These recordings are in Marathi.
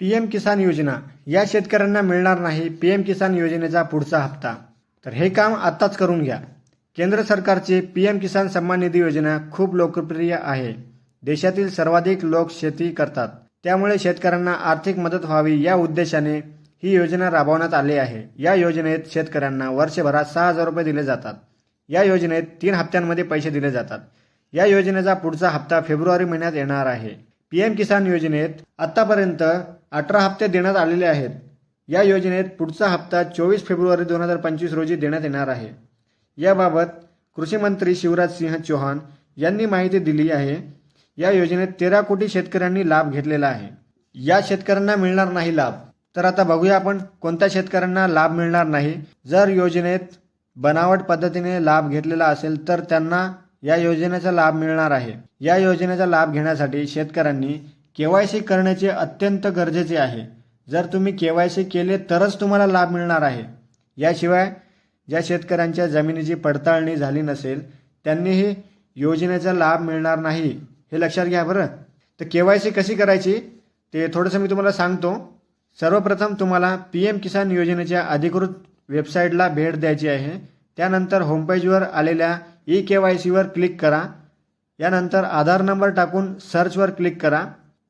पी एम किसान योजना. या शेतकऱ्यांना मिळणार नाही पी एम किसान योजनेचा पुढचा हप्ता. तर हे काम आत्ताच करून घ्या. केंद्र सरकारची पी एम किसान सन्मान निधी योजना खूप लोकप्रिय आहे. देशातील सर्वाधिक लोक शेती करतात. त्यामुळे शेतकऱ्यांना आर्थिक मदत व्हावी या उद्देशाने ही योजना राबवण्यात आली आहे. या योजनेत शेतकऱ्यांना वर्षभरात सहा हजार रुपये दिले जातात. या योजनेत तीन हप्त्यांमध्ये पैसे दिले जातात. या योजनेचा पुढचा हप्ता फेब्रुवारी महिन्यात येणार आहे. पीएम किसान योजनेत आतापर्यंत अठरा हप्ते देण्यात आलेले आहेत. या योजनेत पुढचा हप्ता चोवीस फेब्रुवारी दोन हजार पंचवीस रोजी देण्यात येणार आहे. याबाबत कृषी मंत्री शिवराज सिंह चौहान यांनी माहिती दिली आहे. या योजनेत तेरा कोटी शेतकऱ्यांनी लाभ घेतलेला आहे. या शेतकऱ्यांना मिळणार नाही लाभ. तर आता बघूया आपण कोणत्या शेतकऱ्यांना लाभ मिळणार नाही. जर योजनेत बनावट पद्धतीने लाभ घेतलेला असेल तर त्यांना या योजनेचा लाभ मिळणार आहे. या योजनेचा लाभ घेण्यासाठी शेतकऱ्यांनी केवायसी करण्याचे अत्यंत गरजेचे आहे. जर तुम्ही केवायसी केले तरच तुम्हाला लाभ मिळणार आहे. याशिवाय ज्या शेतकऱ्यांच्या जमिनीची पडताळणी झाली नसेल त्यांनीही योजनेचा लाभ मिळणार नाही. हे लक्षात घ्या बरं. तर केवायसी कशी करायची? ते थोडंसं मी तुम्हाला सांगतो. सर्वप्रथम तुम्हाला पी एम किसान योजनेच्या अधिकृत वेबसाईटला भेट द्यायची आहे. त्यानंतर होमपेजवर आलेल्या ई के वाय सीवर क्लिक करा. यानंतर आधार नंबर टाकून सर्चवर क्लिक करा.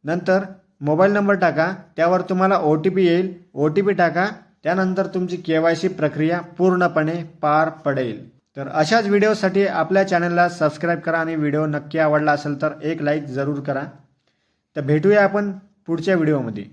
नंतर मोबाईल नंबर टाका. त्यावर तुम्हाला ओ टी पी येईल. ओ टी पी टाका. त्यानंतर तुमची के वाय सी प्रक्रिया पूर्णपणे पार पडेल. तर अशाच व्हिडिओसाठी आपल्या चॅनलला सबस्क्राईब करा आणि व्हिडिओ नक्की आवडला असेल तर एक लाईक जरूर करा. तर भेटूया आपण पुढच्या व्हिडिओमध्ये.